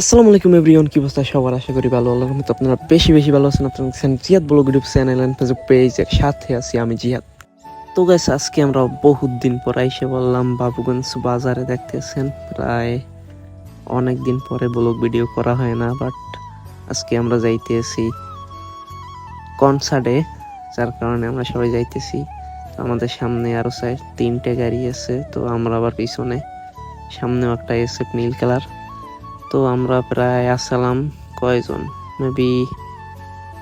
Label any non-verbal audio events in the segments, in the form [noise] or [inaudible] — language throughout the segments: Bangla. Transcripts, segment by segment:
আসসালামু আলাইকুম এভরিওয়ান, কি অবস্থা? সবার আশা করি ভালো, আল্লাহর রহমতে আপনারা বেশি বেশি ভালো আছেন। আপনারা দেখছেন Ziyad blog channel and Facebook পেজের সাথে আছি আমি জিয়াদ। তো গাইস আজকে আমরা বহুত দিন পর এসে বললাম, বাবুগঞ্জ বাজারে দেখতেছেন, প্রায় অনেক দিন পরে ব্লগ ভিডিও করা হয় না বাট আজকে আমরা যাইতেছি কনসার্টে যার কারণে আমরা সবাই যাইতেছি। আমাদের সামনে আরও সাইড তিনটে গাড়ি আছে, তো আমরা আবার পিছনে সামনেও একটা এসে নীল কালার। তো আমরা প্রায় আসলাম কয়জন? মেবি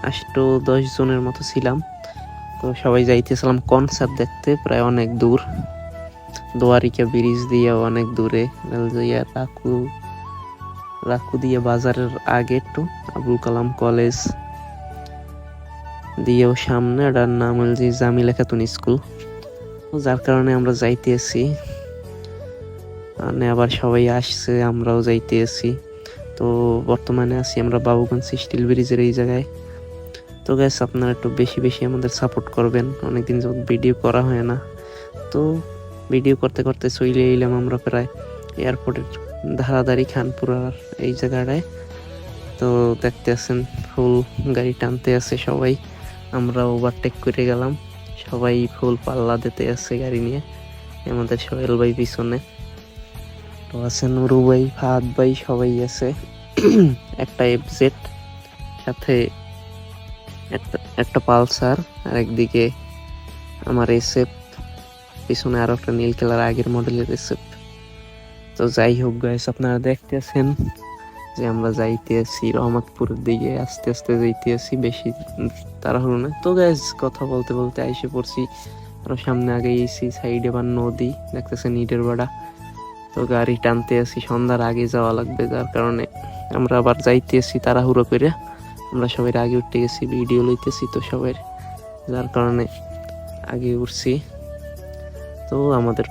আষ্ট দশ জনের মতো ছিলাম। তো সবাই যাইতেছিলাম কনসার্ট দেখতে, প্রায় অনেক দূর। দোয়ারিকা ব্রিজ দিয়ে অনেক দূরে, রেলজাইয়া রাকু রাকু দিয়ে বাজারের আগে একটু, আবুল কালাম কলেজ দিয়েও সামনে এটার নাম হল যে জামিলা খাতুন স্কুল। যার কারণে আমরা যাইতেছি। আবার সবাই আসছে, আমরাও যাইতেছি। তো বর্তমানে আছি আমরা বাবুগঞ্জ স্টিল ব্রিজের এই জায়গায়। তো গ্যাস আপনারা একটু বেশি বেশি আমাদের সাপোর্ট করবেন। অনেকদিন যখন ভিডিও করা হয় না। তো ভিডিও করতে করতে চলে এলাম আমরা প্রায় এয়ারপোর্টের ধারাধারি খানপুরার এই জায়গাটায়। তো দেখতে আছেন, ফুল গাড়ি টানতে আছে সবাই। আমরা ওভারটেক করে গেলাম। সবাই ফুল পাল্লা দিতে আছে গাড়ি নিয়ে। আমাদের সোহেল ভাই পিছনে। তো আছে নুরু ভাই ফাহাদ ভাই সবাই আছে। একটা এফজেড সাথে একটা একটা পালসার আর একদিকে আমার এসএফ পিছনে আরও একটা নীল কালার আগের মডেলের এসএফ তো যাই হোক গাইস আপনারা দেখতেছেন যে আমরা যাইতে যাইতেছি রহমতপুরের দিকে আস্তে আস্তে যাইতে যাইতেছি বেশি তাড়াহুড়ো না। তো গাইস কথা বলতে বলতে আইসে পড়ছি, আরও সামনে আগে এসি সাইডে বা নদী, দেখতেছেন ইটের বাড়া। তো গাড়ি টানতে আছি সন্ধ্যার আগে যাওয়া লাগবে, যার কারণে আমরা আবার যাইতেছি তাড়াহুড়ো করে। আমরা সবাই আগে উঠতে গেছি, ভিডিও লইতেছি তো সবাই, যার কারণে আগে উঠছি। তো আমাদের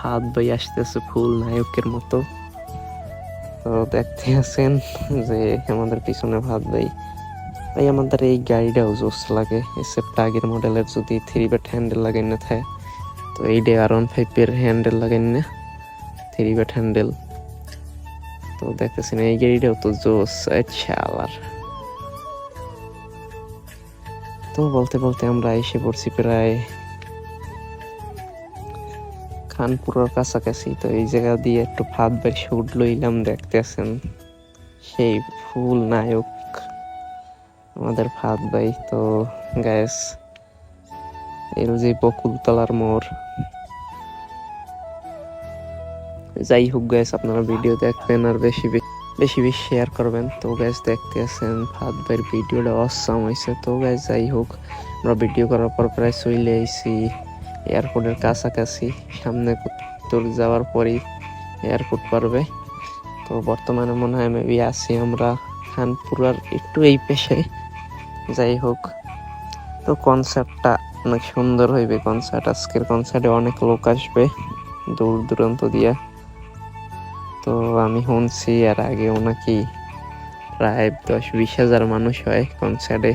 হাত ভাই আসতেছে ফুল নায়কের মতো। তো দেখতে আছেন যে আমাদের পিছনে ভাত ভাই। তাই আমাদের এই গাড়িটাও জোস লাগে এসেপটা আগের মডেলের যদি থ্রি ব্যাট হ্যান্ডেল লাগাই না থাকে, তো এই ডে আর ওয়ান ফাইভের হ্যান্ডেল লাগাই না থ্রি ব্যাট হ্যান্ডেল তো দেখতেছেন এই গাড়িটাও তো জোস আচ্ছা আলার তো বলতে বলতে আমরা এসে পড়ছি প্রায় খানপুরের কাছাকাছি। তো এই জায়গা দিয়ে একটু ভাত বের শুট লইলাম দেখতেছেন। সেই ফুল নায়ক আমাদের ভাত ভাই, তো গ্যাস এর যে বকুলতলার মোড়। যাই হোক গ্যাস আপনারা ভিডিও দেখবেন আর বেশি বেশি বেশি শেয়ার করবেন। তো গ্যাস দেখতে আছেন ভাত ভাইয়ের ভিডিওটা অসাম হয়েছে তো গ্যাস যাই হোক আমরা ভিডিও করার পর প্রায় চলে আইছি এয়ারপোর্টের কাছাকাছি। সামনে তোর যাওয়ার পরেই এয়ারপোর্ট পারবে। তো বর্তমানে মনে হয় মেবি আছি আমরা খানপুরার একটু এই পেশে। যাই হোক তো কনসার্টটা অনেক সুন্দর হইবে। কনসার্ট আজকের কনসার্টে অনেক লোক আসবে দূর দূরান্ত দিয়া। তো আমি শুনছি আর আগেও নাকি প্রায় দশ বিশ হাজার মানুষ হয় কনসার্টে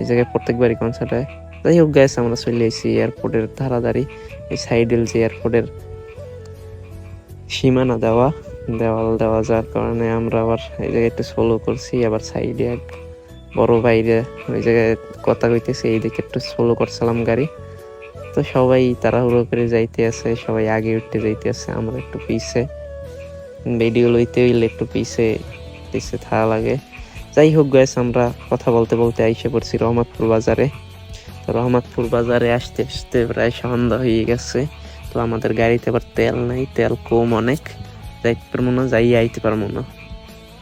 এই জায়গায় প্রত্যেকবারই কনসার্ট হয়। যাই হোক গ্যাস আমরা চলে এসেছি এয়ারপোর্টের ধারাধারি। এই সাইডেল যে এয়ারপোর্টের সীমানা দেওয়া, দেওয়াল দেওয়া, যার কারণে আমরা আবার এই জায়গায় একটু স্লো করছি। আবার সাইডে এক বড় বাইরে ওই জায়গায় কথা কইতেছে, এই দিকে একটু স্লো করছিলাম গাড়ি। তো সবাই তাড়াহুড়ো করে যাইতে আছে, সবাই আগে উঠতে যাইতে আছে, আমরা একটু পিছে। ভিডিও লইতে হইলে একটু পিছে পিছে থাকা লাগে। যাই হোক গ্যাস আমরা কথা বলতে বলতে আইসে পড়ছি রহমতপুর বাজারে। তো রহমতপুর বাজারে আসতে আসতে প্রায় সন্ধ্যা হয়ে গেছে। তো আমাদের গাড়িতে আবার তেল নেই, তেল কম অনেক। যাইতে পারব না যাই আইতে পারব না।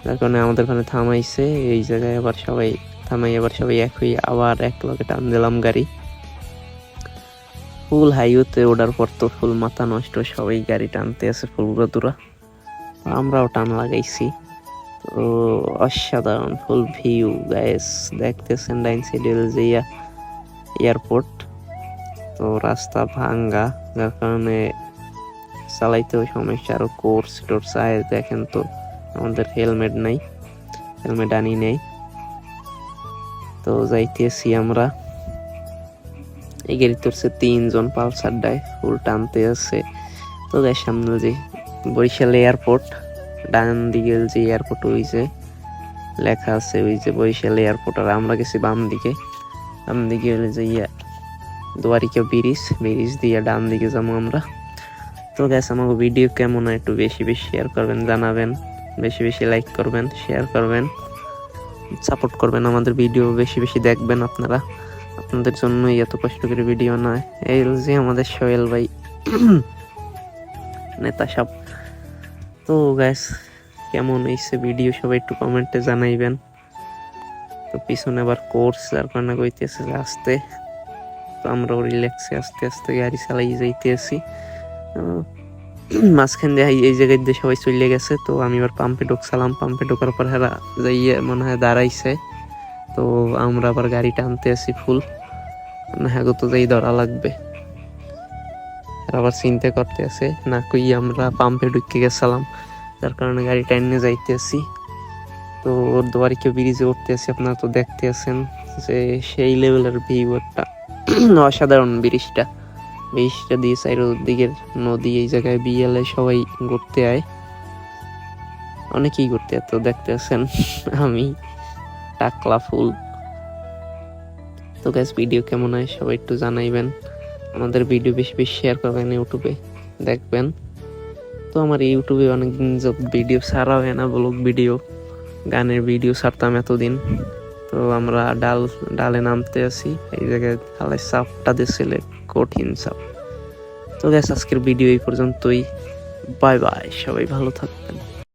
যার কারণে আমাদের ওখানে থামাইছে, এই জায়গায় আবার সবাই থামাই, আবার সবাই এক হয়ে আবার এক লগে টান দিলাম গাড়ি। ফুল হাইওয়েতে ওঠার পর তো ফুল মাথা নষ্ট, সবাই গাড়ি টানতে আছে ফুল দুরা আমরাও টান লাগাইছি। তো অসাধারণ ফুল ভিউ গাইস দেখতেছেন ডাইন সাইডে যে এয়ারপোর্ট। তো রাস্তা ভাঙ্গা, যার কারণে চালাইতেও সমস্যা, আরও কোর্স টোর্স আয় দেখেন তো, আমাদের হেলমেট নাই, হেলমেট আনি নেই। তো যাইতেছি আমরা। এই গাড়িতে তিনজন, পালসার ডায় ফুল টানতে আছে। তো গাই সামনে যে বরিশাল এয়ারপোর্ট, ডান দিকে যে এয়ারপোর্ট ওই যে লেখা আছে ওই যে বরিশাল এয়ারপোর্ট, আর আমরা গেছি বাম দিকে। বাম দিকে হলে যে ইয়া, দুয়ারিকা ব্রিজ ব্রিজ দিয়ে ডান দিকে যাব আমরা। তো গ্যাস আমাকে ভিডিও কেমন হয় একটু বেশি বেশি শেয়ার করবেন, জানাবেন। বেশি বেশি লাইক করবেন শেয়ার করবেন সাপোর্ট করবেন আমাদের ভিডিও বেশি বেশি দেখবেন আপনারা। আপনাদের জন্যই এত কষ্ট করে ভিডিও নয় এই যে আমাদের সোহেল ভাই, [clears throat] নেতা সব তো গ্যাস কেমন হয়েছে ভিডিও সবাই একটু কমেন্টে জানাইবেন। তো পিছনে আবার কোর্স যার কারণে কইতেছে আসতে। তো আমরাও রিল্যাক্সে আস্তে আস্তে গাড়ি চালাই যাইতেছি আহ, [clears throat] মাঝখান দিয়ে এই জায়গায় দিয়ে সবাই চলে গেছে। তো আমি এবার পাম্পে ঢুকছিলাম পাম্পে ঢোকার পর হেরা যাইয়ে মনে হয় দাঁড়াইছে। তো আমরা আবার গাড়ি টানতে আসি ফুল না হ্যাঁ তো যাই ধরা লাগবে। আর আবার চিন্তা করতে আছে, না কই আমরা পাম্পে ঢুকে গেছিলাম, যার কারণে গাড়ি টাইনে যাইতে আসি তো ওর দুয়ারিকে ব্রিজে উঠতে আসি আপনারা তো দেখতে আছেন যে সেই লেভেলের ভিউ একটা অসাধারণ ব্রিজটা ব্রিজটা দিয়ে চারিদিকের নদী, এই জায়গায় বিয়েলে সবাই ঘুরতে আয়। অনেকেই ঘুরতে তো দেখতে আছেন [laughs] আমি, টাকলা ফুল। তো গ্যাস ভিডিও কেমন হয় সবাই একটু জানাইবেন। আমাদের ভিডিও বেশি বেশি শেয়ার করবেন ইউটিউবে দেখবেন। তো আমার ইউটিউবে অনেক দিন ভিডিও ছাড়া হয় না ব্লগ ভিডিও গানের ভিডিও ছাড়তাম এতদিন। তো আমরা ডাল, ডালে নামতে আছি, এই জায়গায় ডালের চাপটা দিয়েছিল কঠিন সাপ তো গ্যাস আজকের ভিডিও এই পর্যন্তই। বাই বাই সবাই ভালো থাকবেন।